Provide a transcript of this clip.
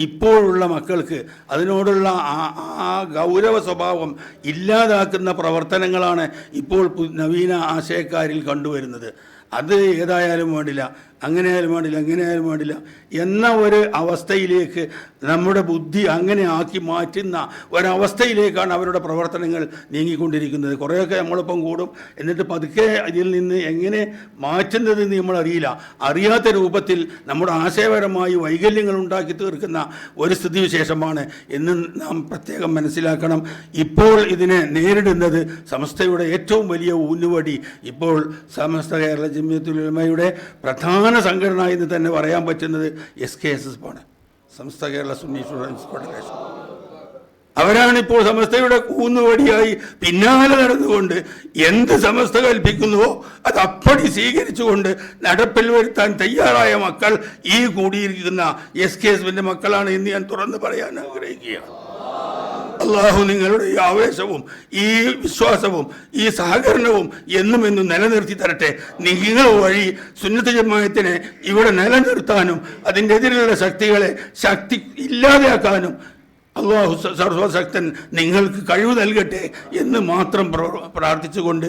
ഇപ്പോഴുള്ള മക്കൾക്ക് അതിനോടുള്ള ആ ആ ഗൗരവ സ്വഭാവം ഇല്ലാതാക്കുന്ന പ്രവർത്തനങ്ങളാണ് ഇപ്പോൾ നവീന ആശയക്കാരിൽ കണ്ടുവരുന്നത്. അത് ഏതായാലും വേണ്ടില്ല അങ്ങനെ ആയാലും വേണ്ടില്ല അങ്ങനെ ആയാലും വേണ്ടില്ല എന്ന ഒരു അവസ്ഥയിലേക്ക് നമ്മുടെ ബുദ്ധി അങ്ങനെ ആക്കി മാറ്റുന്ന ഒരവസ്ഥയിലേക്കാണ് അവരുടെ പ്രവർത്തനങ്ങൾ നീങ്ങിക്കൊണ്ടിരിക്കുന്നത്. കുറേയൊക്കെ നമ്മളിപ്പം കൂടും. എന്നിട്ട് പതുക്കെ അതിൽ നിന്ന് എങ്ങനെ മാറ്റുന്നതെന്ന് നമ്മളറിയില്ല. അറിയാത്ത രൂപത്തിൽ നമ്മുടെ ആശയപരമായി വൈകല്യങ്ങൾ ഉണ്ടാക്കി തീർക്കുന്ന ഒരു സ്ഥിതിവിശേഷമാണ് എന്ന് നാം പ്രത്യേകം മനസ്സിലാക്കണം. ഇപ്പോൾ ഇതിനെ നേരിടുന്നത് സമസ്തയുടെ ഏറ്റവും വലിയ ഊന്നുവടി ഇപ്പോൾ സമസ്ത കേരള ജമ്യത്തുലമയുടെ പ്രധാന സംഘടന എന്ന് തന്നെ പറയാൻ പറ്റുന്നത് എസ് കെ എസ് എസ് ആണ് സംസ്ഥ കേരള സുന്നി സ്റ്റുഡൻസ് ഫെഡറേഷൻ അവരാണിപ്പോൾ സമസ്തയുടെ കൂന്നുവടിയായി പിന്നാലെ നടന്നുകൊണ്ട് എന്ത് സമസ്ത കൽപ്പിക്കുന്നുവോ അത് അപ്പടി സ്വീകരിച്ചുകൊണ്ട് നടപ്പിൽ വരുത്താൻ തയ്യാറായ മക്കൾ ഈ കൂടിയിരിക്കുന്ന എസ് കെ എസ് മക്കളാണ് എന്ന് ഞാൻ തുറന്ന് പറയാൻ ആഗ്രഹിക്കുകയാണ്. അള്ളാഹു നിങ്ങളുടെ ഈ ആവേശവും ഈ വിശ്വാസവും ഈ സഹകരണവും എന്നും എന്നും നിലനിർത്തി തരട്ടെ. നിങ്ങൾ വഴി സുന്നത്ത് ജമായത്തിനെ ഇവിടെ നിലനിർത്താനും അതിന്റെ എതിരെയുള്ള ശക്തികളെ ശക്തി ഇല്ലാതെയാക്കാനും അള്ളാഹു സർവശക്തൻ നിങ്ങൾക്ക് കഴിവ് നൽകട്ടെ എന്ന് മാത്രം പ്രാർത്ഥിച്ചുകൊണ്ട്